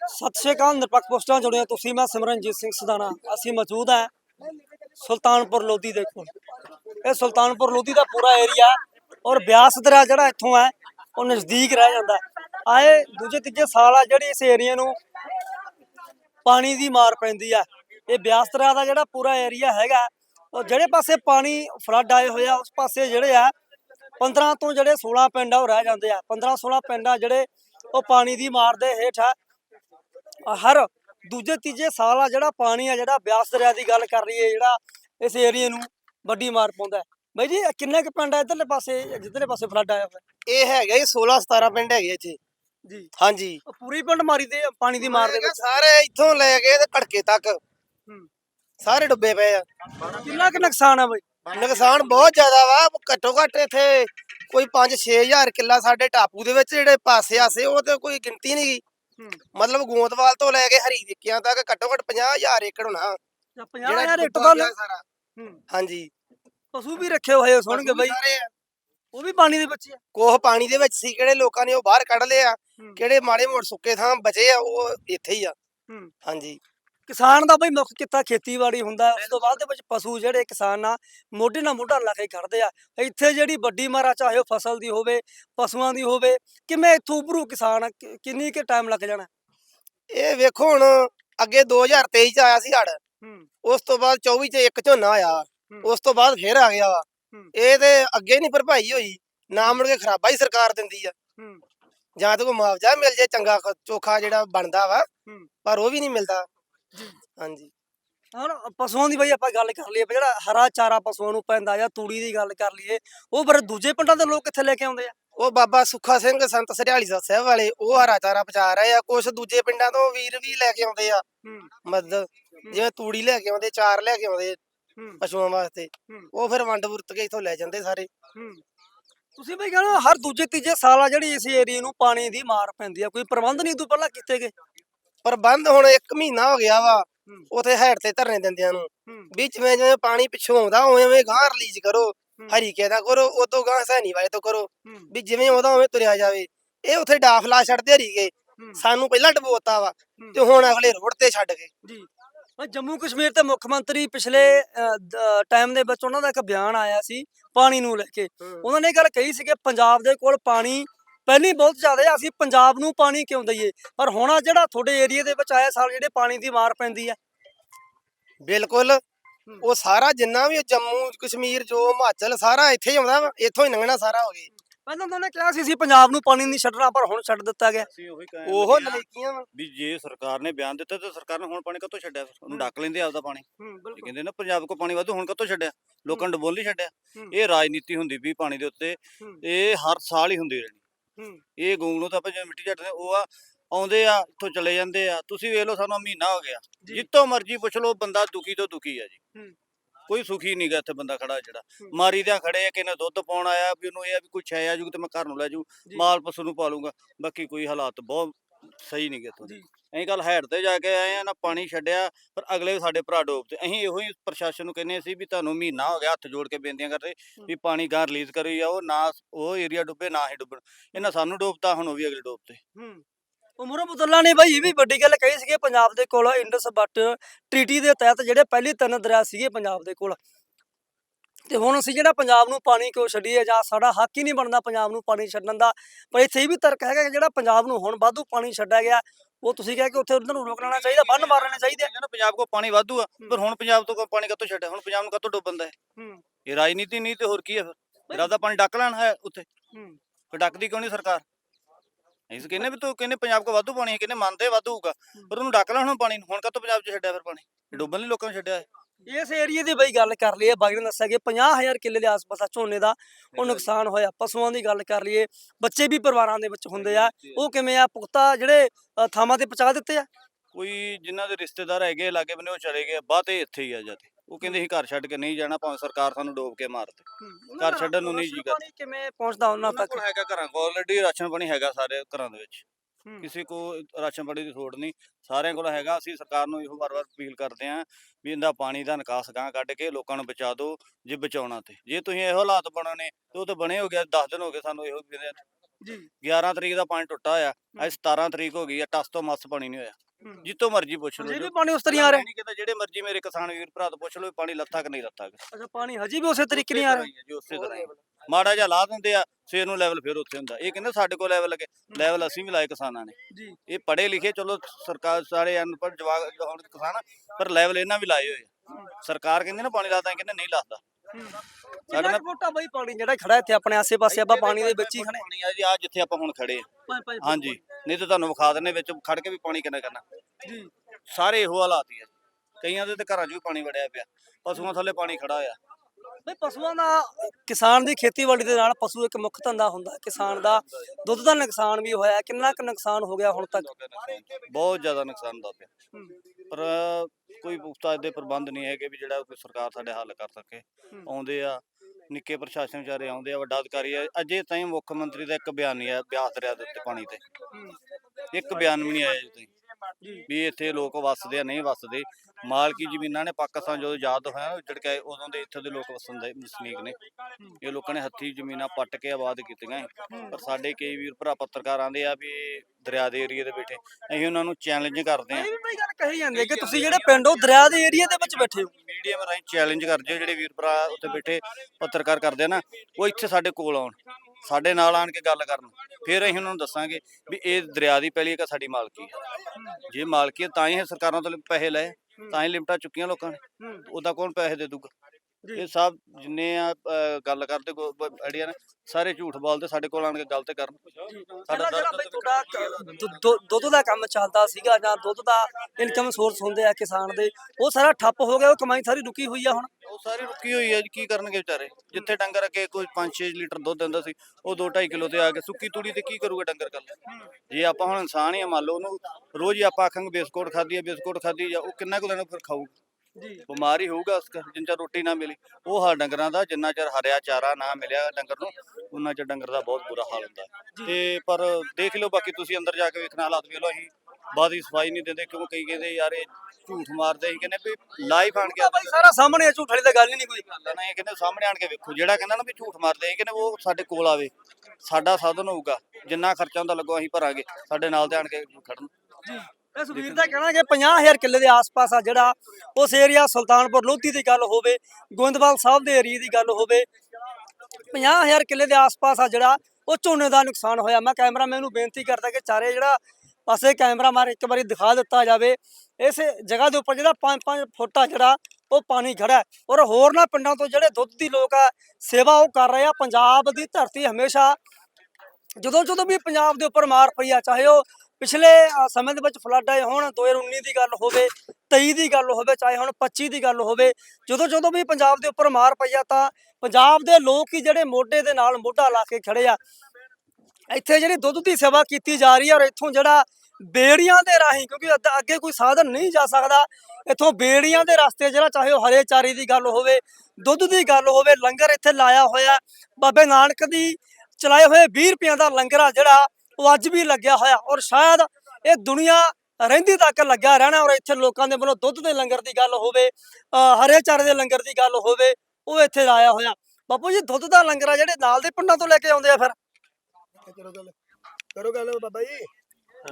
ਸਤਿ ਸ਼੍ਰੀ ਅਕਾਲ, ਨਿਰਪੱਖ ਪੋਸਟਾਂ ਜੁੜਿਆ ਤੁਸੀਂ, ਮੈਂ ਸਿਮਰਨਜੀਤ ਸਿੰਘ ਸਦਾਣਾ। ਅਸੀਂ ਮੌਜੂਦ ਹੈ ਸੁਲਤਾਨਪੁਰ ਲੋਧੀ ਦੇ ਕੋਲ। ਇਹ ਸੁਲਤਾਨਪੁਰ ਲੋਧੀ ਦਾ ਪੂਰਾ ਏਰੀਆ ਔਰ ਬਿਆਸ ਦਰਿਆ ਜਿਹੜਾ ਇੱਥੋਂ ਹੈ, ਉਹ ਨਜ਼ਦੀਕ ਰਹਿ ਜਾਂਦਾ ਆਏ ਦੂਜੇ, ਤੀਜੇ ਸਾਲ ਆ ਜਿਹੜੀ ਇਸ ਏਰੀਆ ਨੂੰ ਪਾਣੀ ਦੀ ਮਾਰ ਪੈਂਦੀ ਆ। ਇਹ ਬਿਆਸ ਦਰਿਆ ਦਾ ਜਿਹੜਾ ਪੂਰਾ ਏਰੀਆ ਹੈਗਾ, ਉਹ ਜਿਹੜੇ ਪਾਸੇ ਪਾਣੀ ਫਲੱਡ ਆਏ ਹੋਏ ਆ, ਉਸ ਪਾਸੇ ਜਿਹੜੇ ਆ 15 ਤੋਂ ਜਿਹੜੇ 16 ਪਿੰਡ ਆ, ਉਹ ਰਹਿ ਜਾਂਦੇ ਆ। 15 16 ਪਿੰਡ ਆ ਜਿਹੜੇ ਉਹ ਪਾਣੀ ਦੀ ਮਾਰ ਦੇ ਹੇਠ ਆ। ਹਰ ਦੂਜੇ ਤੀਜੇ ਸਾਲ ਆ ਜਿਹੜਾ ਪਾਣੀ ਆ ਜਿਹੜਾ ਬਿਆਸ ਦਰਿਆ ਦੀ ਗੱਲ ਕਰ ਰਹੀ ਹੈ ਜਿਹੜਾ ਇਸ ਏਰੀਏ ਨੂੰ ਵੱਡੀ ਮਾਰ ਪਾਉਂਦਾ ਬਾਈ ਜੀ ਕਿੰਨੇ ਕੁ ਪਿੰਡ ਆ? ਇਧਰਲੇ ਪਾਸੇ ਜਿੱਧਰਲੇ ਪਾਸੇ ਫਲੱਡ ਆਇਆ ਹੋਇਆ। ਇਹ ਹੈਗਾ ਜੀ 16 17 ਪਿੰਡ ਹੈਗੇ ਇੱਥੇ। ਜੀ। ਹਾਂਜੀ। ਪੂਰੀ ਪਿੰਡ ਮਾਰੀ ਦੇ ਪਾਣੀ ਦੀ ਮਾਰ ਦੇ ਵਿੱਚ। ਸਾਰੇ ਇੱਥੋਂ ਲੈ ਕੇ ਤੇ ਘੜਕੇ ਤੱਕ। ਸਾਰੇ ਡੁੱਬੇ ਪਏ ਆ। ਕਿੰਨਾ ਕੁ ਨੁਕਸਾਨ ਆ ਬਾਈ? ਨੁਕਸਾਨ ਬਹੁਤ ਜ਼ਿਆਦਾ ਵਾ ਘੱਟੋ ਘੱਟ ਇੱਥੇ ਕੋਈ 5-6000 ਕਿੱਲਾ ਸਾਡੇ ਟਾਪੂ ਦੇ ਵਿੱਚ ਜਿਹੜੇ ਪਾਸੇ ਆਸੇ ਉਹ ਤੇ ਕੋਈ ਗਿਣਤੀ ਨਹੀਂ ਗਈ ਮਤਲਬ ਗੋਂਦਵਾਲ ਤੋਂ ਲੈ ਕੇ ਹਰੀ ਦਿੱਕਿਆਂ ਤੱਕ ਘੱਟੋ ਘੱਟ 50000 ਏਕੜ ਹੋਣਾ। 50000 ਇੱਟ ਡੁੱਬਾ ਦਾ ਗਿਆ ਸਾਰਾ। ਹੂੰ। ਹਾਂਜੀ। ਪਸ਼ੂ ਵੀ ਰੱਖੇ ਹੋਏ ਸੁਣਗੇ ਬਾਈ। ਉਹ ਵੀ ਪਾਣੀ ਦੇ ਵਿੱਚ ਆ। ਕੋਹ ਪਾਣੀ ਦੇ ਵਿੱਚ ਸੀ ਕਿਹੜੇ ਲੋਕਾਂ ਨੇ ਉਹ ਬਾਹਰ ਕੱਢ ਲਏ ਆ ਹੂੰ। ਕਿਹੜੇ ਮਾੜੇ ਮੋੜ ਸੁੱਕੇ ਥਾਂ ਬਚੇ ਆ ਉਹ ਇੱਥੇ ਹੀ ਆ। ਹਾਂਜੀ। ਕਿਸਾਨ ਦਾ ਬਈ ਮੁੱਖ ਕਿੱਤਾ ਖੇਤੀਬਾੜੀ ਹੁੰਦਾ। ਉਸ ਤੋਂ ਬਾਅਦ ਦੇ ਵਿੱਚ ਪਸ਼ੂ ਜਿਹੜੇ ਕਿਸਾਨ ਆ ਮੋਢੇ ਨਾਲ ਮੋਢਾ ਲਾ ਕੇ ਖੜਦੇ ਆ ਇੱਥੇ ਜਿਹੜੀ ਵੱਡੀ ਮਾਰਾ ਚਾਹੇ ਉਹ ਫਸਲ ਦੀ ਹੋਵੇ ਪਸ਼ੂਆਂ ਦੀ ਹੋਵੇ ਕਿਵੇਂ ਇੱਥੋਂ ਉਭਰੂ ਕਿਸਾਨ ਕਿੰਨੀ ਕੁ ਟਾਈਮ ਲੱਗ ਜਾਣਾ ਇਹ ਵੇਖੋ ਹੁਣ ਅੱਗੇ 2023 ਚ ਆਇਆ ਸੀ ਹੜ ਉਸ ਤੋਂ ਬਾਅਦ 24 ਚ ਇੱਕ ਝੋਨਾ ਆਇਆ। ਉਸ ਤੋਂ ਬਾਅਦ ਫੇਰ ਆ ਗਿਆ। ਇਹ ਤੇ ਅੱਗੇ ਨਹੀਂ ਭਰਪਾਈ ਹੋਈ ਨਾ ਮੁੜ ਕੇ ਖਰਾਬਾ ਹੀ ਸਰਕਾਰ ਦਿੰਦੀ ਆ ਜਾਂ ਤਾਂ ਕੋਈ ਮੁਆਵਜ਼ਾ ਮਿਲ ਜੇ ਚੰਗਾ ਚੋਖਾ ਜਿਹੜਾ ਬਣਦਾ ਵਾ। ਪਰ ਉਹ ਵੀ ਨਹੀਂ ਮਿਲਦਾ। ਹਾਂਜੀ। ਹੁਣ ਪਸ਼ੂਆਂ ਦੀ ਬਈ ਆਪਾਂ ਗੱਲ ਕਰ ਲਈਏ ਜਿਹੜਾ ਹਰਾ ਚਾਰਾ ਪਸ਼ੂਆਂ ਨੂੰ ਪੈਂਦਾ ਜਾਂ ਤੂੜੀ ਦੀ ਗੱਲ ਕਰ ਲਈਏ ਉਹ ਪਰ ਦੂਜੇ ਪਿੰਡਾਂ ਦੇ ਲੋਕ ਕਿੱਥੇ ਲੈ ਕੇ ਆਉਂਦੇ ਆ? ਉਹ ਬਾਬਾ ਸੁੱਖਾ ਸਿੰਘ ਸੰਤ ਸਰਿਆਲੀ ਸਾਹਿਬ ਵਾਲੇ ਉਹ ਹਰਾ ਚਾਰਾ ਪਹੁੰਚਾ ਰਹੇ ਆ ਕੁਝ ਦੂਜੇ ਪਿੰਡਾਂ ਤੋਂ ਵੀਰ ਵੀ ਲੈ ਕੇ ਆਉਂਦੇ ਆ। ਮਦਦ ਜਿਵੇਂ ਤੂੜੀ ਲੈ ਕੇ ਆਉਂਦੇ ਚਾਰ ਲੈ ਕੇ ਆਉਂਦੇ ਪਸ਼ੂਆਂ ਵਾਸਤੇ। ਉਹ ਫਿਰ ਵੰਡ ਵਰਤ ਕੇ ਇਥੋਂ ਲੈ ਜਾਂਦੇ ਸਾਰੇ। ਤੁਸੀਂ ਬਈ ਕਹਿੰਦੇ ਹਰ ਦੂਜੇ ਤੀਜੇ ਸਾਲ ਆ ਜਿਹੜੀ ਇਸ ਏਰੀਏ ਨੂੰ ਪਾਣੀ ਦੀ ਮਾਰ ਪੈਂਦੀ ਆ ਕੋਈ ਪ੍ਰਬੰਧ ਨਹੀਂ ਤੋਂ ਪਹਿਲਾਂ ਕੀਤੇ ਗਏ? ਪ੍ਰਬੰਧ ਹੁਣ 1 ਮਹੀਨਾ ਹੋ ਗਿਆ ਵਾ। ਉਥੇ ਹੈਡ ਤੇ ਧਰਨੇ ਦਿੰਦਿਆਂ ਨੂੰ। ਵੀ ਜਿਵੇਂ ਜਿਵੇਂ ਪਾਣੀ ਪਿੱਛੋਂ ਆਉਂਦਾ ਉਵੇਂ ਉਵੇਂ ਗਾਂ ਰਿਲੀਜ਼ ਕਰੋ। ਹੂੰ। ਹਰੀਕੇ ਦਾ ਕਰੋ ਉਦੋਂ ਗਾਂ ਸੈਣੀ ਵਾਲੇ ਤੋਂ ਕਰੋ। ਵੀ ਜਿਵੇਂ ਉਹਦਾ ਉਵੇਂ ਤੁਰਿਆ ਜਾਵੇ। ਇਹ ਉਥੇ ਡਾਫਲਾ ਛੱਡਦੇ ਹਰੀਕੇ ਹੂੰ। ਸਾਨੂੰ ਪਹਿਲਾਂ ਡਬੋਤਾ ਵਾ। ਤੇ ਹੁਣ ਅਗਲੇ ਰੋਡ ਤੇ ਛੱਡ ਗਏ। ਜੀ। ਜੰਮੂ ਕਸ਼ਮੀਰ ਦੇ ਮੁੱਖ ਮੰਤਰੀ ਪਿਛਲੇ ਟਾਈਮ ਦੇ ਵਿੱਚ ਉਹਨਾਂ ਦਾ ਇੱਕ ਬਿਆਨ ਆਇਆ ਸੀ ਪਾਣੀ ਨੂੰ ਲੈ ਕੇ। ਉਹਨਾਂ ਨੇ ਇਹ ਗੱਲ ਕਹੀ ਸੀ ਕਿ ਪੰਜਾਬ ਦੇ ਕੋਲ ਪਾਣੀ ਪਹਿਲੀ ਬਹੁਤ ਜ਼ਿਆਦਾ ਹੈ ਅਸੀਂ ਪੰਜਾਬ ਨੂੰ ਪਾਣੀ ਕਿਉਂ ਦਈਏ? ਪਰ ਹੁਣ ਆਹ ਜਿਹੜਾ ਤੁਹਾਡੇ ਏਰੀਆ ਦੇ ਵਿੱਚ ਆਇਆ ਸਾਲ ਜਿਹੜੇ ਪਾਣੀ ਦੀ ਮਾਰ ਪੈਂਦੀ ਹੈ ਬਿਲਕੁਲ। ਉਹ ਸਾਰਾ ਜਿੰਨਾ ਵੀ ਜੰਮੂ ਕਸ਼ਮੀਰ ਜੋ ਹਿਮਾਚਲ ਸਾਰਾ ਇੱਥੇ ਹੀ ਆਉਂਦਾ ਵਾ ਇੱਥੋਂ ਹੀ ਲੰਘਣਾ ਸਾਰਾ ਹੋ ਗਈ ਪਹਿਲਾਂ ਤਾਂ ਉਹਨੇ ਕਿਹਾ ਸੀ ਅਸੀਂ ਪੰਜਾਬ ਨੂੰ ਪਾਣੀ ਨਹੀਂ ਛੱਡਣਾ ਪਰ ਹੁਣ ਛੱਡ ਦਿੱਤਾ ਗਿਆ। ਅਸੀਂ ਉਹੀ ਕਹਿਣ ਉਹ ਆ ਨਲੇਕੀਆਂ ਵਾ। ਜੇ ਸਰਕਾਰ ਨੇ ਬਿਆਨ ਦਿੱਤਾ ਤਾਂ ਸਰਕਾਰ ਨੇ ਹੁਣ ਪਾਣੀ ਕਦੋਂ ਛੱਡਿਆ? ਫਿਰ? ਉਹਨੂੰ ਡੱਕ ਲੈਂਦੇ ਆਪਦਾ ਪਾਣੀ। ਇਹ ਕਹਿੰਦੇ ਨਾ ਪੰਜਾਬ ਕੋ ਪਾਣੀ ਵਾਧੂ ਹੁਣ ਕਦੋਂ ਛੱਡਿਆ? ਲੋਕਾਂ ਨੂੰ ਡਬੋਲ ਨਹੀਂ ਛੱਡਿਆ। ਇਹ ਰਾਜਨੀਤੀ ਹੁੰਦੀ ਵੀ ਪਾਣੀ ਦੇ ਉੱਤੇ। ਇਹ ਹਰ ਸਾਲ ਹੀ ਹੁੰਦੀ ਰਹਿਣੀ। ਹੂੰ ਇਹ ਨੂੰ ਤਾਂ ਆਪਾਂ ਜਿਵੇਂ ਮਿੱਟੀ ਝੱਟਦੇ ਉਹ ਆ ਆਉਂਦੇ ਆ ਇੱਥੋਂ ਚਲੇ ਜਾਂਦੇ ਆ ਤੁਸੀਂ ਵੇਖ ਲਓ ਸਾਨੂੰ ਮਹੀਨਾ ਹੋ ਗਿਆ। ਜਿੱਤੋਂ ਮਰਜ਼ੀ ਪੁੱਛ ਲਓ ਬੰਦਾ ਦੁਖੀ ਤੋਂ ਦੁਖੀ ਆ ਜੀ ਹੂੰ। ਕੋਈ ਸੁਖੀ ਨਹੀਂਗਾ ਇੱਥੇ ਬੰਦਾ ਖੜਾ ਜਿਹੜਾ ਹੂੰ। ਮਾਰੀ ਦਿਆਂ ਖੜੇ ਆ ਕਿਨੇ ਦੁੱਧ ਪਾਉਣ ਆਇਆ ਵੀ ਉਹਨੂੰ ਇਹ ਆ ਵੀ ਕੋਈ ਛੇ ਆ ਜੂ ਤੇ ਮੈਂ ਘਰ ਨੂੰ ਲੈ ਜੂ। ਮਾਲ ਪਸ਼ੂ ਨੂੰ ਪਾਲੂਗਾ ਬਾਕੀ ਕੋਈ ਹਾਲਾਤ ਬਹੁਤ ਸਹੀ ਨਹੀਂ ਗੇ ਜੀ ਅਸੀਂ ਕੱਲ ਹੈਡ ਤੇ ਜਾ ਕੇ ਆਏ ਆ ਨਾ ਪਾਣੀ ਛੱਡਿਆ ਪਰ ਅਗਲੇ ਸਾਡੇ ਭਰਾ ਡੋਬ ਤੇ। ਅਸੀਂ ਇਹੋ ਹੀ ਪ੍ਰਸ਼ਾਸਨ ਨੂੰ ਕਹਿੰਦੇ ਸੀ ਵੀ ਤੁਹਾਨੂੰ ਮਹੀਨਾ ਹੋ ਗਿਆ ਹੱਥ ਜੋੜ ਕੇ ਬੇਨਤੀਆਂ ਕਰਦੇ ਵੀ ਪਾਣੀ ਗਾਂ ਰਿਲੀਜ਼ ਕਰੀ ਜਾਓ ਨਾ ਉਹ ਏਰੀਆ ਡੁੱਬੇ ਨਾ ਹੀ ਡੁੱਬਣ। ਇਹਨਾਂ ਸਾਨੂੰ ਡੋਬਤਾ ਹੁਣ ਉਹ ਵੀ ਅਗਲੇ ਡੋਬ ਤੇ ਹੂੰ ਉਮਰ ਅਬਦੁੱਲਾ ਨੇ ਬਾਈ ਇਹ ਵੀ ਵੱਡੀ ਗੱਲ ਕਹੀ ਸੀ ਕਿ ਪੰਜਾਬ ਦੇ ਕੋਲ ਇੰਡਸ ਬੱਟ ਟ੍ਰੀਟੀ ਦੇ ਤਹਿਤ ਜਿਹੜੇ ਪਹਿਲੇ ਤਿੰਨ ਦਰਿਆ ਸੀਗੇ ਪੰਜਾਬ ਦੇ ਕੋਲ। ਤੇ ਹੁਣ ਅਸੀਂ ਜਿਹੜਾ ਪੰਜਾਬ ਨੂੰ ਪਾਣੀ ਕਿਉਂ ਛੱਡੀਏ ਜਾਂ ਸਾਡਾ ਹੱਕ ਹੀ ਨਹੀਂ ਬਣਦਾ ਪੰਜਾਬ ਨੂੰ ਪਾਣੀ ਛੱਡਣ ਦਾ ਪਰ ਇੱਥੇ ਇਹ ਵੀ ਤਰਕ ਹੈਗਾ ਕਿ ਜਿਹੜਾ ਪੰਜਾਬ ਨੂੰ ਹੁਣ ਵਾਧੂ ਪਾਣੀ ਛੱਡਿਆ ਗਿਆ ਉਹ ਤੁਸੀਂ ਕਿਹਾ ਕਿ ਉੱਥੇ ਉਹਨਾਂ ਨੂੰ ਰੋਕ ਲੈਣਾ ਚਾਹੀਦਾ ਬੰਨ ਮਾਰ ਲੈਣੇ ਚਾਹੀਦੇ ਆ। ਨਾ ਪੰਜਾਬ ਕੋ ਪਾਣੀ ਵਾਧੂ ਆ। ਪਰ ਹੁਣ ਪੰਜਾਬ ਤੋਂ ਪਾਣੀ ਕਦੋਂ ਛੱਡਿਆ? ਹੁਣ ਪੰਜਾਬ ਨੂੰ ਕਦੋਂ ਡੁੱਬਣ ਦਾ ਹੈ ਹੂੰ। ਇਹ ਰਾਜਨੀਤੀ ਨਹੀਂ ਤੇ ਹੋਰ ਕੀ ਹੈ ਫਿਰ? ਇਰਾਦਾ ਪਾਣੀ ਡੱਕ ਲੈਣਾ ਹੈ ਉੱਥੇ। ਹੂੰ। ਫਿਰ ਡੱਕਦੀ ਕਿਉਂ ਨਹੀਂ ਸਰਕਾਰ? ਅਸੀਂ ਕਹਿੰਦੇ ਵੀ ਤੂੰ ਕਹਿੰਦੇ ਪੰਜਾਬ ਕੋ ਵਾਧੂ ਪਾਣੀ ਹੈ ਕਹਿੰਦੇ ਮੰਨਦੇ ਵਾਧੂ ਹੋਊਗਾ। ਪਰ ਉਹਨੂੰ ਡੱਕ ਲੈਣਾ ਪਾਣੀ ਨੂੰ। ਹੁਣ ਕਦੋਂ ਪੰਜਾਬ 'ਚ ਛੱਡਿਆ ਫਿਰ ਪਾਣੀ? ਡੁੱਬਣ ਲਈ ਲੋਕਾਂ ਨੂੰ ਛੱਡਿਆ ਹੈ ਇਸ ਏਰੀਏ ਦੀ ਬਈ ਗੱਲ ਕਰ ਲਈਏ ਬਾਈ ਨੇ ਦੱਸਿਆ ਕਿ 50000 ਕਿੱਲੇ ਦੇ ਆਸ-ਪਾਸ ਆ ਝੋਨੇ ਦਾ ਉਹ ਨੁਕਸਾਨ ਹੋਇਆ। ਪਸ਼ੂਆਂ ਦੀ ਗੱਲ ਕਰ ਲਈਏ ਬੱਚੇ ਵੀ ਪਰਿਵਾਰਾਂ ਦੇ ਵਿੱਚ ਹੁੰਦੇ ਆ। ਉਹ ਕਿਵੇਂ ਆ? ਪੁਖਤਾ ਜਿਹੜੇ ਅ, ਥਾਵਾਂ ਤੇ ਪਹੁੰਚਾ ਦਿੱਤੇ ਆ? ਕੋਈ ਜਿਨ੍ਹਾਂ ਦੇ ਰਿਸ਼ਤੇਦਾਰ ਹੈਗੇ ਲਾਗੇ ਬੰਨੇ ਉਹ ਚਲੇ ਗਏ ਬਾਤੇ ਇੱਥੇ ਹੀ ਆ ਜਾਂਦੇ ਉਹ ਕਹਿੰਦੇ ਸੀ ਘਰ ਛੱਡ ਕੇ ਨਹੀਂ ਜਾਣਾ ਭਾਵੇਂ ਸਰਕਾਰ ਸਾਨੂੰ ਡੋਬ ਕੇ ਮਾਰ ਦੇ। ਉਹਨਾਂ ਦਾ ਛੱਡਣ ਨੂੰ ਨਹੀਂ ਜੀ ਪਾਣੀ ਕਿਵੇਂ ਪਹੁੰਚਦਾ ਉਹਨਾਂ ਉਹਨਾਂ ਤੱਕ? ਕੋਲ ਹੈਗਾ ਘਰਾਂ ਕੋਲ ਆਲਰੇਡੀ ਰਾਸ਼ਨ ਪਾਣੀ ਹੈਗਾ ਸਾਰੇ ਘਰਾਂ ਦੇ ਵਿੱਚ। ਕਿਸੇ ਕੋ ਰਾਸ਼ਨ ਪਾਣੀ ਦੀ ਥੋੜ ਨਹੀਂ। ਸਾਰਿਆਂ ਕੋਲ ਹੈਗਾ। ਅਸੀਂ ਸਰਕਾਰ ਨੂੰ ਇਹੋ ਵਾਰ-ਵਾਰ ਅਪੀਲ ਕਰਦੇ ਆਂ ਵੀ ਇਹਦਾ ਪਾਣੀ ਦਾ ਨਿਕਾਸ ਗਾਂ ਕੱਢ ਕੇ ਲੋਕਾਂ ਨੂੰ ਬਚਾ ਦਿਓ ਜੇ ਬਚਾਉਣਾ ਤੇ। ਜੇ ਤੁਸੀਂ ਇਹੋ ਹਾਲਾਤ ਬਣਾਉਣੇ ਤੇ ਉਹ ਤਾਂ ਬਣੇ ਹੋ ਗਿਆ 10 ਦਿਨ ਹੋ ਗਏ ਸਾਨੂੰ ਇਹੋ ਜੀ। 11 ਤਰੀਕ ਦਾ ਪਾਣੀ ਟੁੱਟਾ ਹੋਇਆ ਅੱਜ 17 ਤਰੀਕ ਹੋ ਗਈ ਆ ਟਸ ਤੋਂ ਮੱਸ ਪਾਣੀ ਨਹੀਂ ਹੋਇਆ। ਜਿੱਤੋਂ ਮਰਜ਼ੀ ਪੁੱਛ ਲਓ ਹਜੇ ਵੀ ਜੋ- ਪਾਣੀ ਉਸ ਤਰ੍ਹਾਂ ਆ ਰਿਹਾ। ਨਹੀਂ ਕਹਿੰਦਾ ਜਿਹੜੇ ਮਰਜ਼ੀ ਮੇਰੇ ਕਿਸਾਨ ਵੀਰ ਭਰਾ ਤੋਂ ਪੁੱਛ ਲਓ ਪਾਣੀ ਲੱਥਾ ਕਿ ਨਹੀਂ ਲੱਥਾ। ਅੱਛਾ ਪਾਣੀ ਹਜੇ ਵੀ ਉਸੇ ਤਰੀਕੇ ਨਹੀਂ ਆ ਰਿਹਾ। ਜੀ ਉਸੇ ਤਰ੍ਹਾਂ। ਮਾੜਾ ਜਿਹਾ ਲਾ ਦਿੰਦੇ ਆ ਸਵੇਰ ਨੂੰ ਲੈਵਲ ਫਿਰ ਉੱਥੇ ਹੁੰਦਾ। ਇਹ ਕਹਿੰਦੇ ਸਾਡੇ ਕੋਲ ਲੈਵਲ ਲੱਗੇ ਲੈਵਲ ਅਸੀਂ ਵੀ ਲਾਏ ਕਿਸਾਨਾਂ ਨੇ। ਜੀ। ਇਹ ਪੜ੍ਹੇ ਲਿਖੇ ਚਲੋ ਸਰਕਾਰ ਸਾਰੇ ਅਨਪੜ੍ਹ ਜਵਾਗ ਹੁਣ ਕਿਸਾਨ ਪਰ ਲੈਵਲ ਇਹਨਾਂ ਵੀ ਲਾਏ ਹੋਏ ਆ। ਸਰਕਾਰ ਕਹਿੰਦੀ ਨਾ ਪਾਣੀ ਲਾਦਾ ਕਹਿੰਦੇ ਨਹੀਂ ਲਾਦਾ ਸਾਡੇ ਨਾਲ ਮੋਟਾ ਬਈ ਪਾਣੀ ਜਿਹੜਾ ਖੜਾ ਇੱਥੇ ਆਪਣੇ ਆਸੇ-ਪਾਸੇ ਆਪਾਂ ਪਾਣੀ ਦੇ ਵਿੱਚ ਹੀ ਖੜੇ। ਪਾਣੀ ਆ ਜੀ ਆ ਜਿੱਥੇ ਆਪਾਂ ਹੁਣ ਖੜੇ ਆ। ਹਾਂਜੀ। ਨਹੀਂ ਤਾਂ ਤੁਹਾਨੂੰ ਵਿਖਾ ਦਿੰਨੇ ਵਿੱਚ ਖੜ ਕੇ ਵੀ ਪਾਣੀ ਕਿੰਨਾ ਕਰਨਾ। ਜੀ। ਸਾਰੇ ਇਹੋ ਹਾਲਾਤ ਹੀ ਆ। ਕਈਆਂ ਦੇ ਤੇ ਘਰਾਂ 'ਚ ਵੀ ਪਾਣੀ ਵੜਿਆ ਪਿਆ। ਪਸ਼ੂਆਂ ਥੱਲੇ ਪਾਣੀ ਖੜਾ ਆ ਬਈ ਪਸ਼ੂਆਂ ਦਾ ਕਿਸਾਨ ਦੀ ਖੇਤੀਬਾੜੀ ਦੇ ਨਾਲ ਪਸ਼ੂ ਇੱਕ ਮੁੱਖ ਧੰਦਾ ਹੁੰਦਾ ਕਿਸਾਨ ਦਾ ਦੁੱਧ ਦਾ ਨੁਕਸਾਨ ਵੀ ਹੋਇਆ ਕਿੰਨਾ ਕੁ ਨੁਕਸਾਨ ਹੋ ਗਿਆ ਹੁਣ ਤੱਕ? ਬਹੁਤ ਜ਼ਿਆਦਾ ਨੁਕਸਾਨ ਦਾ ਪਿਆ। ਪਰ ਕੋਈ ਪੁਖਤਾ ਇਹਦੇ ਪ੍ਰਬੰਧ ਨਹੀਂ ਹੈਗੇ ਵੀ ਜਿਹੜਾ ਕੋਈ ਸਰਕਾਰ ਸਾਡੇ ਹੱਲ ਕਰ ਸਕੇ। ਆਉਂਦੇ ਆ ਨਿੱਕੇ ਪ੍ਰਸ਼ਾਸਨ ਵਿਚਾਰੇ ਆਉਂਦੇ ਆ ਵੱਡਾ ਅਧਿਕਾਰੀ ਆ। ਅਜੇ ਤਾਈਂ ਮੁੱਖ ਮੰਤਰੀ ਦਾ ਇੱਕ ਬਿਆਨ ਨਹੀਂ ਆਇਆ ਬਿਆਸ ਦਰਿਆ ਦੇ ਉੱਤੇ ਪਾਣੀ ਤੇ। ਇੱਕ ਬਿਆਨ ਵੀ ਨਹੀਂ ਆਇਆ ਜੀ। ਵੀ ਇੱਥੇ ਲੋਕ ਵੱਸਦੇ ਆ ਨਹੀਂ ਵੱਸਦੇ। ਮਾਲਕੀ ਜ਼ਮੀਨਾਂ ਨੇ ਪਾਕਿਸਤਾਨ ਜਦੋਂ ਆਜ਼ਾਦ ਹੋਇਆ ਨਾ ਉੱਜੜ ਕੇ ਆਏ, ਉਦੋਂ ਦੇ ਇੱਥੇ ਦੇ ਲੋਕ ਵਸਣ ਦੇ ਵਸਨੀਕ ਨੇ। ਇਹ ਲੋਕਾਂ ਨੇ ਹੱਥੀ ਜ਼ਮੀਨਾਂ ਪੱਟ ਕੇ ਆਬਾਦ ਕੀਤੀਆਂ ਸੀ। ਪਰ ਸਾਡੇ ਕਈ ਵੀਰ ਭਰਾ ਪੱਤਰਕਾਰ ਆਂਦੇ ਆ ਵੀ ਦਰਿਆ ਦੇ ਏਰੀਏ ਦੇ ਬੈਠੇ ਅਸੀਂ ਉਹਨਾਂ ਨੂੰ ਚੈਲੰਜ ਕਰਦੇ ਆ ਇਹ ਵੀ ਬਈ ਗੱਲ ਕਹੀ ਜਾਂਦੀ ਹੈ ਕਿ ਤੁਸੀਂ ਜਿਹੜੇ ਪਿੰਡ ਉਹ ਦਰਿਆ ਦੇ ਏਰੀਆ ਦੇ ਵਿੱਚ ਬੈਠੇ ਹੋ। ਮੀਡੀਆ ਰਾਹੀਂ ਚੈਲੰਜ ਕਰਦੇ ਆ ਜਿਹੜੇ ਵੀਰ ਭਰਾ ਉੱਥੇ ਬੈਠੇ ਪੱਤਰਕਾਰ ਕਰਦੇ ਆ ਨਾ ਉਹ ਇੱਥੇ ਸਾਡੇ ਕੋਲ ਆਉਣ ਸਾਡੇ ਨਾਲ ਆਣ ਕੇ ਗੱਲ ਕਰਨ। ਫਿਰ ਅਸੀਂ ਉਹਨਾਂ ਨੂੰ ਦੱਸਾਂਗੇ ਵੀ ਇਹ ਦਰਿਆ ਦੀ ਪਹਿਲੀ ਇੱਕ ਸਾਡੀ ਮਾਲਕੀ ਹੈ। ਜੇ ਮਾਲਕੀ ਹੈ ਤਾਂ ਹੀ ਇਹ ਸਰਕਾਰਾਂ ਤੋਂ ਪੈਸੇ ਲਏ। ਤਾਂ ਹੀ ਲਿਮਟਾਂ ਚੁੱਕੀਆਂ ਲੋਕਾਂ ਨੇ ਉਹਦਾ ਕੌਣ ਪੈਸੇ ਦੇ ਦੂਗਾ? ਇਹ ਸਭ ਜਿੰਨੇ ਆ ਗੱਲ ਕਰਦੇ ਅੜੀਆਂ ਨੇ ਸਾਰੇ ਝੂਠ ਬੋਲਦੇ ਸਾਡੇ ਕੋਲ ਆਣ ਕੇ ਗੱਲ ਤੇ ਕਰਨ। ਪਹਿਲਾਂ ਜਿਹੜਾ ਬਈ ਤੁਹਾਡਾ ਕ- ਦੁ- ਦੁ- ਦੁੱਧ ਦਾ ਕੰਮ ਚੱਲਦਾ ਸੀਗਾ ਜਾਂ ਦੁੱਧ ਦਾ ਇਨਕਮ ਸੋਰਸ ਹੁੰਦੇ ਆ ਕਿਸਾਨ ਦੇ ਉਹ ਸਾਰਾ ਠੱਪ ਹੋ ਗਿਆ ਉਹ ਕਮਾਈ ਸਾਰੀ ਰੁਕੀ ਹੋਈ ਆ ਹੁਣ। ਉਹ ਸਾਰੀ ਰੁਕੀ ਹੋਈ ਹੈ ਜੀ ਕੀ ਕਰਨਗੇ ਵਿਚਾਰੇ? ਜਿੱਥੇ ਡੰਗਰ ਅੱਗੇ ਕੋਈ 5-6 ਲੀਟਰ ਦੁੱਧ ਦਿੰਦਾ ਸੀ ਉਹ 2.5 ਕਿਲੋ ਤੇ ਆ ਕੇ ਸੁੱਕੀ ਤੂੜੀ ਤੇ ਕੀ ਕਰੂਗਾ ਡੰਗਰ ਕੱਲ? ਜੇ ਆਪਾਂ ਹੁਣ ਇਨਸਾਨ ਹੀ ਆ ਮੰਨ ਲਓ ਉਹਨੂੰ ਰੋਜ਼ ਹੀ ਆਪਾਂ ਆਖਾਂਗੇ ਬਿਸਕੁਟ ਖਾਧੀ ਆ ਬਿਸਕੁਟ ਖਾਧੀ ਜਾਂ ਉਹ ਕਿੰਨਾ ਕੁ ਦਿਨ ਫਿਰ ਖਾਊ ਜੀ। ਬਿਮਾਰ ਹੀ ਹੋਊਗਾ ਉਸ ਜਿੰਨਾ ਚਿਰ ਰੋਟੀ ਨਾ ਮਿਲੀ। ਉਹ ਹਾਲ ਡੰਗਰਾਂ ਦਾ ਜਿੰਨਾ ਚਿਰ ਹਰਿਆ ਚਾਰਾ ਨਾ ਮਿਲਿਆ ਡੰਗਰ ਨੂੰ ਉਹਨਾਂ ਚਿਰ ਡੰਗਰ ਦਾ ਬਹੁਤ ਬੁਰਾ ਹਾਲ ਹੁੰਦਾ। ਤੇ ਪਰ ਦੇਖ ਲਓ ਬਾਕੀ ਤੁਸੀਂ ਅੰਦਰ ਜਾ ਕੇ ਵੇਖਣਾ ਹਾਲਾਤ ਵੇਖ ਲਓ ਅਸੀਂ। ਬਾਅਦ ਦੀ ਸਫ਼ਾਈ ਨਹੀਂ ਦਿੰਦੇ ਕਿਉਂ ਕਈ ਕਹਿੰਦੇ ਯਾਰ ਇਹ ਝੂਠ ਮਾਰਦੇ ਅਸੀਂ ਕਹਿੰਦੇ ਵੀ ਲਾਈਵ ਆਣ ਕੇ ਬਈ ਸਾਰਾ ਸਾਹਮਣੇ ਝੂਠ ਵਾਲੀ ਤਾਂ ਗੱਲ ਹੀ ਨਹੀਂ ਕੋਈ। ਨਾ ਇਹ ਕਹਿੰਦੇ ਸਾਹਮਣੇ ਆਣ ਕੇ ਵੇਖੋ ਜਿਹੜਾ ਕਹਿੰਦਾ ਨਾ ਵੀ ਝੂਠ ਮਾਰਦੇ ਅਸੀਂ ਕਹਿੰਦੇ ਉਹ ਸਾਡੇ ਕੋਲ ਆਵੇ ਸਾਡਾ ਸਾਧਨ ਹੋਊਗਾ ਜਿੰਨਾ ਖਰਚਾ ਹੁੰਦਾ ਲੱਗੋ ਅਸੀਂ ਭਰਾਂਗੇ ਸਾਡੇ ਨਾਲ ਤੇ ਆਣ ਕੇ ਖੜਨ। ਜੀ ਇਸ ਵੀਰ ਦਾ ਕਹਿਣਾ ਕਿ 50000 ਕਿੱਲੇ ਦੇ ਆਸ-ਪਾਸ ਆ ਜਿਹੜਾ ਉਸ ਏਰੀਆ ਸੁਲਤਾਨਪੁਰ ਲੋਧੀ ਦੀ ਗੱਲ ਹੋਵੇ ਗੋਇੰਦਵਾਲ ਸਾਹਿਬ ਦੇ ਏਰੀਏ ਦੀ ਗੱਲ ਹੋਵੇ 50000 ਕਿੱਲੇ ਦੇ ਆਸ-ਪਾਸ ਆ ਜਿਹੜਾ ਉਹ ਝੋਨੇ ਦਾ ਨੁਕਸਾਨ ਹੋਇਆ। ਮੈਂ ਕੈਮਰਾਮੈਨ ਨੂੰ ਬੇਨਤੀ ਕਰਦਾ ਕਿ ਚਾਰੇ ਜਿਹੜਾ ਪਾਸੇ ਕੈਮਰਾ ਮਾਰ ਇੱਕ ਵਾਰੀ ਦਿਖਾ ਦਿੱਤਾ ਜਾਵੇ। ਇਸ ਜਗ੍ਹਾ ਦੇ ਉੱਪਰ ਜਿਹੜਾ 5-5 ਫੁੱਟ ਆ ਜਿਹੜਾ, ਉਹ ਪਾਣੀ ਖੜਾ ਔਰ ਹੋਰ ਨਾ ਪਿੰਡਾਂ ਤੋਂ ਜਿਹੜੇ ਦੁੱਧ ਦੀ ਲੋਕ ਆ, ਸੇਵਾ ਉਹ ਕਰ ਰਹੇ ਆ। ਪੰਜਾਬ ਦੀ ਧਰਤੀ ਹਮੇਸ਼ਾ ਜਦੋਂ ਜਦੋਂ ਵੀ ਪੰਜਾਬ ਦੇ ਉੱਪਰ ਮਾਰ ਪਈ ਆ, ਚਾਹੇ ਉਹ ਪਿਛਲੇ ਸਮੇਂ ਦੇ ਵਿੱਚ ਫਲੱਡ ਆਏ ਹੋਣ 2019 ਦੀ ਗੱਲ ਹੋਵੇ 23 ਦੀ ਗੱਲ ਹੋਵੇ, ਚਾਹੇ ਹੁਣ 25 ਦੀ ਗੱਲ ਹੋਵੇ, ਜਦੋਂ ਜਦੋਂ ਵੀ ਪੰਜਾਬ ਦੇ ਉੱਪਰ ਮਾਰ ਪਈ ਆ, ਤਾਂ ਪੰਜਾਬ ਦੇ ਲੋਕ ਹੀ ਜਿਹੜੇ ਮੋਢੇ ਦੇ ਨਾਲ ਮੋਢਾ ਲਾ ਕੇ ਖੜੇ ਆ। ਇੱਥੇ ਜਿਹੜੀ ਦੁੱਧ ਦੀ ਸੇਵਾ ਕੀਤੀ ਜਾ ਰਹੀ ਹੈ ਔਰ ਇੱਥੋਂ ਜਿਹੜਾ ਬੇੜੀਆਂ ਦੇ ਰਾਹੀਂ ਕਿਉਂਕਿ ਅੱਧ- ਅੱਗੇ ਕੋਈ ਸਾਧਨ ਨਹੀਂ ਜਾ ਸਕਦਾ। ਇੱਥੋਂ ਬੇੜੀਆਂ ਦੇ ਰਸਤੇ ਜਿਹੜਾ ਚਾਹੇ ਉਹ ਹਰੇ ਚਾਰੇ ਦੀ ਗੱਲ ਹੋਵੇ ਦੁੱਧ ਦੀ ਗੱਲ ਹੋਵੇ ਲੰਗਰ ਇੱਥੇ ਲਾਇਆ ਹੋਇਆ। ਬਾਬੇ ਨਾਨਕ ਦੀ ਚਲਾਏ ਹੋਏ 20 ਰੁਪਈਆਂ ਦਾ ਲੰਗਰ ਆ ਜਿਹੜਾ ਉਹ ਅੱਜ ਵੀ ਲੱਗਿਆ ਹੋਇਆ। ਔਰ ਸ਼ਾਇਦ ਇਹ ਦੁਨੀਆ ਰਹਿੰਦੀ ਤੱਕ ਲੱਗਿਆ ਰਹਿਣਾ ਔਰ ਇੱਥੇ ਲੋਕਾਂ ਦੇ ਵੱਲੋਂ ਦੁੱਧ ਦੇ ਲੰਗਰ ਦੀ ਗੱਲ ਹੋਵੇ ਅ, ਹਰੇ ਚਾਰੇ ਦੇ ਲੰਗਰ ਦੀ ਗੱਲ ਹੋਵੇ ਉਹ ਇੱਥੇ ਲਾਇਆ ਹੋਇਆ। ਬਾਪੂ ਜੀ ਦੁੱਧ ਦਾ ਲੰਗਰ ਆ ਜਿਹੜੇ ਨਾਲ ਦੇ ਪਿੰਡਾਂ ਤੋਂ ਲੈ ਕੇ ਆਉਂਦੇ ਆ ਫਿਰ। ਕਰੋ ਗੱਲ ਕਰੋ ਗੱਲ ਬਾਬਾ ਜੀ।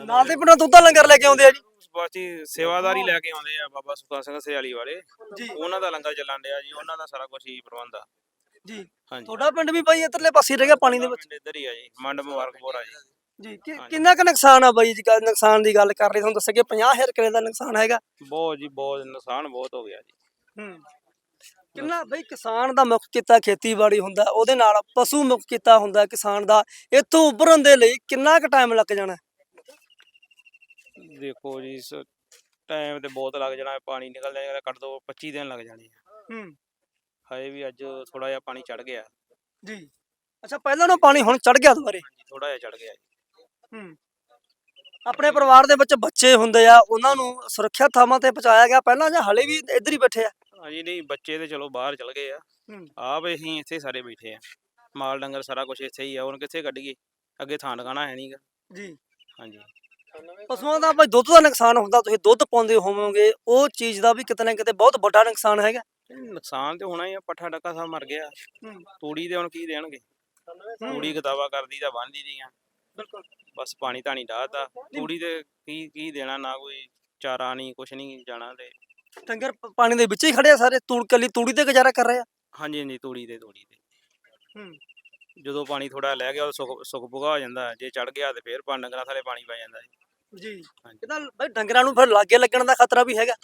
ਨਾਲ ਦੇ ਪਿੰਡਾਂ ਦੁੱਧ ਲੰਗਰ ਲੈ ਕੇ ਆਉਂਦੇ ਆ ਜੀ। ਬਾਕੀ ਸੇਵਾਦਾਰੀ ਲੈ ਕੇ ਆਉਂਦੇ ਆ ਬਾਬਾ ਸੁਖਾ ਸਿੰਘ ਸਿਆਲੀ ਵਾਲੇ। ਜੀ। ਉਹਨਾਂ ਦਾ ਲੰਗਰ ਚੱਲਣ ਡਿਆ ਜੀ ਉਹਨਾਂ ਦਾ ਸਾਰਾ ਕੁਝ ਹੀ ਪ੍ਰਬੰਧ ਆ। ਜੀ। ਹਾਂਜੀ। ਤੁਹਾਡਾ ਪਿੰਡ ਵੀ ਬਾਈ ਇੱਧਰਲੇ ਪਾਸੇ ਰਹਿ ਗਿਆ ਪਾਣੀ ਦੇ ਵਿੱਚ? ਪਿੰਡ ਇੱਧਰ ਹੀ ਆ ਜੀ ਮੰਡ ਮੁਬਾਰਕਪੁਰ ਆ ਜੀ। ਜੀ ਕਿ-। ਕਿੰਨਾ ਕੁ ਨੁਕਸਾਨ ਆ ਬਾਈ ਜੀ ਗੱਲ ਨੁਕਸਾਨ ਦੀ ਗੱਲ ਕਰ ਰਹੇ ਤੁਹਾਨੂੰ ਦੱਸਿਆ ਕਿ 50000 ਕਿਲੇ ਦਾ ਨੁਕਸਾਨ ਹੈਗਾ। ਬਹੁਤ ਜੀ ਬਹੁਤ ਨੁਕਸਾਨ ਬਹੁਤ ਹੋ ਗਿਆ ਜੀ। ਹੂੰ। ਕਿੰਨਾ ਬਈ ਕਿਸਾਨ ਦਾ ਮੁੱਖ ਕਿੱਤਾ ਖੇਤੀਬਾੜੀ ਹੁੰਦਾ ਉਹਦੇ ਨਾਲ ਪਸ਼ੂ ਮੁੱਖ ਕਿੱਤਾ ਹੁੰਦਾ ਕਿਸਾਨ ਦਾ ਇੱਥੋਂ ਉੱਭਰਨ ਦੇ ਲਈ ਕਿੰਨਾ ਕੁ ਟਾਈਮ ਲੱਗ ਜਾਣਾ? ਦੇਖੋ ਜੀ ਟਾਈਮ ਤੇ ਬਹੁਤ ਲੱਗ ਜਾਣਾ ਪਾਣੀ ਨਿਕਲ ਜਾਏਗਾ ਕੱਢ ਦੋ 25 ਦਿਨ ਲੱਗ ਜਾਣੇ ਆ। ਹੂੰ। ਹਜੇ ਵੀ ਅੱਜ ਥੋੜਾ ਜਿਹਾ ਪਾਣੀ ਚੜ ਗਿਆ। ਜੀ। ਅੱਛਾ ਪਹਿਲਾਂ ਨੂੰ ਪਾਣੀ ਹੁਣ ਚੜ ਗਿਆ ਦੁਬਾਰੇ? ਥੋੜਾ ਜਿਹਾ ਚੜ ਗਿਆ ਜੀ। ਹੂੰ। ਆਪਣੇ ਪਰਿਵਾਰ ਦੇ ਵਿੱਚ ਬੱਚੇ ਹੁੰਦੇ ਆ ਉਹਨਾਂ ਨੂੰ ਸੁਰੱਖਿਅਤ ਥਾਵਾਂ ਤੇ ਪਹੁੰਚਾਇਆ ਗਿਆ ਪਹਿਲਾਂ ਜਾਂ ਹਲੇ ਵੀ ਇੱਧਰ ਹੀ ਬੈਠੇ ਆ? ਹਾਂਜੀ ਨਹੀਂ ਬੱਚੇ ਤੇ ਚਲੋ ਬਾਹਰ ਚਲ ਗਏ ਆ। ਆਪ ਅਸੀਂ ਇੱਥੇ ਸਾਰੇ ਬੈਠੇ ਆ। ਮਾਲ ਡੰਗਰ ਸਾਰਾ ਕੁਝ ਇੱਥੇ ਹੀ ਆ ਹੁਣ ਕਿੱਥੇ ਕੱਢੀਏ? ਅੱਗੇ ਥਾਂ ਟਿਕਾਣਾ ਹੈ ਨਹੀਂਗਾ ਜੀ। ਹਾਂਜੀ। ਪਸ਼ੂਆਂ ਦਾ ਭਾਈ ਦੁੱਧ ਦਾ ਨੁਕਸਾਨ ਹੁੰਦਾ ਤੁਸੀਂ ਦੁੱਧ ਪਾਉਂਦੇ ਹੋਵੋਗੇ ਉਹ ਚੀਜ਼ ਦਾ ਵੀ ਕਿਤੇ ਨਾ ਕਿਤੇ ਬਹੁਤ ਵੱਡਾ ਨੁਕਸਾਨ ਹੈਗਾ। ਨੁਕਸਾਨ ਤੇ ਹੋਣਾ ਹੀ ਆ ਪੱਠਾ ਡੱਕਾ ਸਭ ਮਰ ਗਿਆ। ਹੂੰ। ਤੂੜੀ ਦੇ ਹੁਣ ਕੀ ਦੇਣਗੇ? ਤੂੜੀ ਗਦਾਵਾ ਕਰਦੀ ਤਾਂ ਬੰਨਦੀ ਦੀਆਂ ਬਿਲਕੁਲ। ਬਸ ਪਾਣੀ ਧਾਣੀ ਡਾਹਤਾ ਤੂੜੀ ਤੇ ਕੀ ਕੀ ਦੇਣਾ ਨਾ ਕੋਈ ਚਾਰਾ ਨਹੀਂ ਕੁਛ ਨਹੀਂ ਜਾਣਾ ਤੇ। ਡੰਗਰ ਪਾਣੀ ਦੇ ਵਿੱਚ ਹੀ ਖੜੇ ਆ ਸਾਰੇ ਤੂੜ ਕੱਲੀ ਤੂੜੀ ਤੇ ਗੁਜ਼ਾਰਾ ਕਰ ਰਹੇ ਆ। ਹਾਂਜੀ ਹਾਂਜੀ ਤੂੜੀ ਤੇ ਤੂੜੀ ਤੇ। ਹੂੰ। ਜਦੋਂ ਪਾਣੀ ਥੋੜਾ ਲੈ ਗਿਆ ਉਹ ਸੁੱਕ ਸੁੱਕ ਪੁਗਾ ਹੋ ਜਾਂਦਾ। ਜੇ ਚੜ ਗਿਆ ਤੇ ਫੇਰ ਡੰਗਰਾਂ ਥਲੇ ਪਾਣੀ ਪੈ ਜਾਂਦਾ ਜੀ। ਜੀ। ਇਹਦਾ ਬਈ ਡੰਗਰਾਂ ਨੂੰ ਫਿਰ ਲਾਗੇ ਲੱਗਣ ਦਾ ਖਤਰਾ ਵੀ ਹੈਗਾ।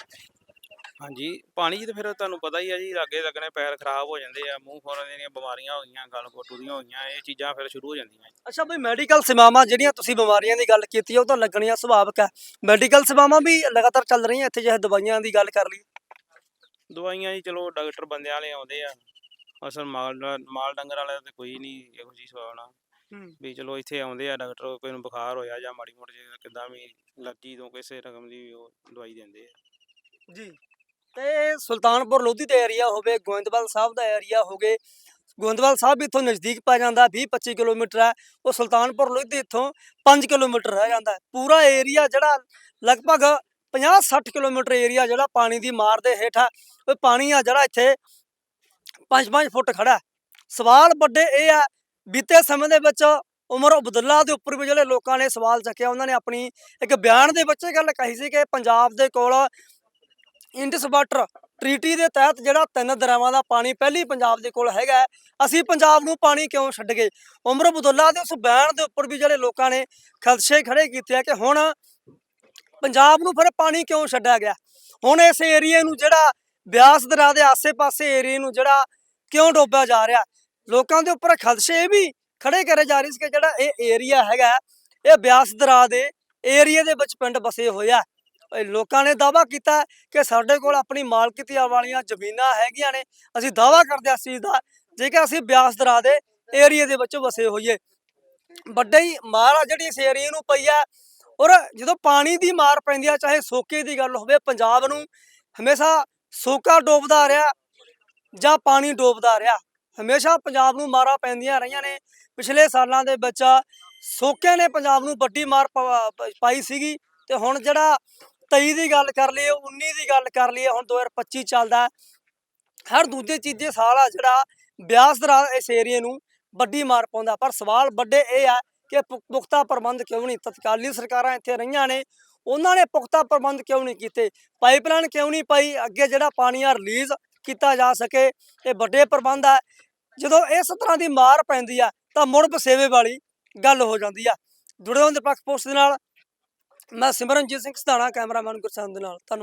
ਹਾਂਜੀ ਪਾਣੀ ਤੇ ਫਿਰ ਤੁਹਾਨੂੰ ਪਤਾ ਹੀ ਆ ਜੀ ਲਾਗੇ ਲੱਗਣੇ ਪੈਰ ਖਰਾਬ ਹੋ ਜਾਂਦੇ ਆ ਮੂੰਹ ਖੋਰਨ ਦੀਆਂ ਬਿਮਾਰੀਆਂ ਹੋ ਗਈਆਂ ਗਲ ਘੋਟੂ ਦੀਆਂ ਹੋ ਗਈਆਂ ਇਹ ਚੀਜ਼ਾਂ ਫਿਰ ਸ਼ੁਰੂ ਹੋ ਜਾਂਦੀਆਂ। ਅੱਛਾ ਬਈ ਮੈਡੀਕਲ ਸੇਵਾਵਾਂ ਜਿਹੜੀਆਂ ਤੁਸੀਂ ਬਿਮਾਰੀਆਂ ਦੀ ਗੱਲ ਕੀਤੀ ਆ ਉਹ ਤਾਂ ਲੱਗਣੀਆਂ ਸੁਭਾਵਿਕ ਹੈ ਮੈਡੀਕਲ ਸੇਵਾਵਾਂ ਵੀ ਲਗਾਤਾਰ ਚੱਲ ਰਹੀਆਂ ਇੱਥੇ ਜਿਹੇ ਦਵਾਈਆਂ ਦੀ ਗੱਲ ਕਰ ਲਈ ਦਵਾਈਆਂ ਜੀ ਚਲੋ ਡਾਕਟਰ ਬੰਦਿਆਂ ਵਾਲੇ ਆਉਂਦੇ ਆ। ਅਸਲ ਮਾਲ ਮਾਲ ਡੰਗਰ ਵਾਲੇ ਤੇ ਕੋਈ ਨਹੀਂ ਇਹੋ ਜੀ ਸਵਾਉਣਾ ਹੂੰ। ਵੀ ਚਲੋ ਇੱਥੇ ਆਉਂਦੇ ਆ ਡਾਕਟਰ ਕੋਈ ਨੂੰ ਬੁਖਾਰ ਹੋਇਆ ਜਾਂ ਮਾੜੀ ਮੋਟੀ ਜਿਹੀ ਕਿੱਦਾਂ ਵੀ ਅਲਰਜੀ ਤੋਂ ਕਿਸੇ ਰਕਮ ਦੀ ਉਹ ਦਵਾਈ ਦਿੰਦੇ ਆ ਜੀ ਤੇ ਸੁਲਤਾਨਪੁਰ ਲੋਧੀ ਦਾ ਏਰੀਆ ਹੋਵੇ ਗੋਇੰਦਵਾਲ ਸਾਹਿਬ ਦਾ ਏਰੀਆ ਹੋਵੇ ਗੋਇੰਦਵਾਲ ਸਾਹਿਬ ਵੀ ਇੱਥੋਂ ਨਜ਼ਦੀਕ ਪੈ ਜਾਂਦਾ 20 25 ਕਿਲੋਮੀਟਰ ਹੈ ਉਹ ਸੁਲਤਾਨਪੁਰ ਲੋਧੀ ਇੱਥੋਂ 5 ਕਿਲੋਮੀਟਰ ਰਹਿ ਜਾਂਦਾ। ਪੂਰਾ ਏਰੀਆ ਜਿਹੜਾ ਲਗਭਗ 50 60 ਕਿਲੋਮੀਟਰ ਏਰੀਆ ਜਿਹੜਾ ਪਾਣੀ ਦੀ ਮਾਰ ਦੇ ਹੇਠ ਹੈ ਉਹ ਪਾਣੀ ਆ ਜਿਹੜਾ ਇੱਥੇ 5-5 ਫੁੱਟ ਖੜਾ। ਸਵਾਲ ਵੱਡੇ ਇਹ ਆ ਬੀਤੇ ਸਮੇਂ ਦੇ ਵਿੱਚ ਉਮਰ ਅਬਦੁੱਲਾ ਦੇ ਉੱਪਰ ਵੀ ਜਿਹੜੇ ਲੋਕਾਂ ਨੇ ਸਵਾਲ ਚੱਕਿਆ, ਉਹਨਾਂ ਨੇ ਆਪਣੀ ਇੱਕ ਬਿਆਨ ਦੇ ਵਿੱਚ ਇਹ ਗੱਲ ਕਹੀ ਸੀ ਕਿ ਪੰਜਾਬ ਦੇ ਕੋਲ ਇੰਡਸ ਵਾਟਰ ਟ੍ਰੀਟੀ ਦੇ ਤਹਿਤ ਜਿਹੜਾ ਤਿੰਨ ਦਰਿਆਵਾਂ ਦਾ ਪਾਣੀ ਪਹਿਲੀ ਪੰਜਾਬ ਦੇ ਕੋਲ ਹੈਗਾ ਅਸੀਂ ਪੰਜਾਬ ਨੂੰ ਪਾਣੀ ਕਿਉਂ ਛੱਡ ਗਏ ਉਮਰ ਅਬਦੁੱਲਾ ਦੇ ਉਸ ਬਿਆਨ ਦੇ ਉੱਪਰ ਵੀ ਜਿਹੜੇ ਲੋਕਾਂ ਨੇ ਖਦਸ਼ੇ ਖੜੇ ਕੀਤੇ ਆ ਕਿ ਹੁਣ ਪੰਜਾਬ ਨੂੰ ਫਿਰ ਪਾਣੀ ਕਿਉਂ ਛੱਡਿਆ ਗਿਆ? ਹੁਣ ਇਸ ਏਰੀਏ ਨੂੰ ਜਿਹੜਾ ਬਿਆਸ ਦਰਿਆ ਦੇ ਆਸੇ-ਪਾਸੇ ਏਰੀਏ ਨੂੰ ਜਿਹੜਾ ਕਿਉਂ ਡੋਬਿਆ ਜਾ ਰਿਹਾ? ਲੋਕਾਂ ਦੇ ਉੱਪਰ ਖਦਸ਼ੇ ਇਹ ਵੀ ਖੜੇ ਕਰੇ ਜਾ ਰਹੇ ਸੀ ਕਿ ਜਿਹੜਾ ਇਹ ਏਰੀਆ ਹੈਗਾ, ਇਹ ਬਿਆਸ ਦਰਿਆ ਦੇ ਏਰੀਏ ਦੇ ਵਿੱਚ ਪਿੰਡ ਬਸੇ ਹੋਏ ਆ ਲੋਕਾਂ ਨੇ ਦਾਵਾ ਕੀਤਾ ਕਿ ਸਾਡੇ ਕੋਲ ਆਪਣੀ ਮਾਲਕੀਆਂ ਵਾਲੀਆਂ ਜ਼ਮੀਨਾਂ ਹੈਗੀਆਂ ਨੇ, ਅਸੀਂ ਦਾਵਾ ਕਰਦੇ ਹਾਂ ਇਸ ਚੀਜ਼ ਦਾ, ਜੇਕਰ ਅਸੀਂ ਬਿਆਸ ਦਰਿਆ ਦੇ ਏਰੀਏ ਦੇ ਵਿੱਚ ਵਸੇ ਹੋਈਏ। ਵੱਡੇ ਹੀ ਮਾਰ ਆ ਜਿਹੜੀ ਇਸ ਏਰੀਏ ਨੂੰ ਪਈ ਆ, ਔਰ ਜਦੋਂ ਪਾਣੀ ਦੀ ਮਾਰ ਪੈਂਦੀ ਆ, ਚਾਹੇ ਸੋਕੇ ਦੀ ਗੱਲ ਹੋਵੇ, ਪੰਜਾਬ ਨੂੰ ਹਮੇਸ਼ਾ ਸੋਕਾ ਡੋਬਦਾ ਰਿਹਾ ਜਾਂ ਪਾਣੀ ਡੋਬਦਾ ਰਿਹਾ। ਹਮੇਸ਼ਾ ਪੰਜਾਬ ਨੂੰ ਮਾਰਾਂ ਪੈਂਦੀਆਂ ਰਹੀਆਂ ਨੇ। ਪਿਛਲੇ ਸਾਲਾਂ ਦੇ ਵਿੱਚ ਸੋਕਿਆਂ ਨੇ ਪੰਜਾਬ ਨੂੰ ਵੱਡੀ ਮਾਰ ਪਾਈ ਸੀਗੀ ਤੇ ਹੁਣ ਜਿਹੜਾ 23 ਦੀ ਗੱਲ ਕਰ ਲਈਏ 19 ਦੀ ਗੱਲ ਕਰ ਲਈਏ, ਹੁਣ 2025 ਚੱਲਦਾ ਹਰ ਦੂਜੇ ਤੀਜੇ ਸਾਲ ਆ ਜਿਹੜਾ ਬਿਆਸ ਦਰਾ ਇਸ ਏਰੀਏ ਨੂੰ ਵੱਡੀ ਮਾਰ ਪਾਉਂਦਾ। ਪਰ ਸਵਾਲ ਵੱਡੇ ਇਹ ਆ ਕਿ ਪੁ- ਪੁਖਤਾ ਪ੍ਰਬੰਧ ਕਿਉਂ ਨਹੀਂ ਤਤਕਾਲੀ ਸਰਕਾਰਾਂ ਇੱਥੇ ਰਹੀਆਂ ਨੇ? ਉਹਨਾਂ ਨੇ ਪੁਖਤਾ ਪ੍ਰਬੰਧ ਕਿਉਂ ਨਹੀਂ ਕੀਤੇ? ਪਾਈਪਲਾਈਨ ਕਿਉਂ ਨਹੀਂ ਪਾਈ? ਅੱਗੇ ਜਿਹੜਾ ਪਾਣੀ ਆ ਰਿਲੀਜ਼ ਕੀਤਾ ਜਾ ਸਕੇ, ਇਹ ਵੱਡੇ ਪ੍ਰਬੰਧ ਆ। ਜਦੋਂ ਇਸ ਤਰ੍ਹਾਂ ਦੀ ਮਾਰ ਪੈਂਦੀ ਆ, ਤਾਂ ਮੁੜ ਬਸੇਵੇ ਵਾਲੀ ਗੱਲ ਹੋ ਜਾਂਦੀ ਆ। ਜੁੜੇ ਹੋਣ ਦੇ ਪੱਖ ਪੋਸਟ ਦੇ ਨਾਲ ਮੈਂ ਸਿਮਰਨਜੀਤ ਸਿੰਘ ਸਧਾਣਾ, ਕੈਮਰਾਮੈਨ ਗੁਰਸੰਦ ਦੇ ਨਾਲ। ਧੰਨਵਾਦ।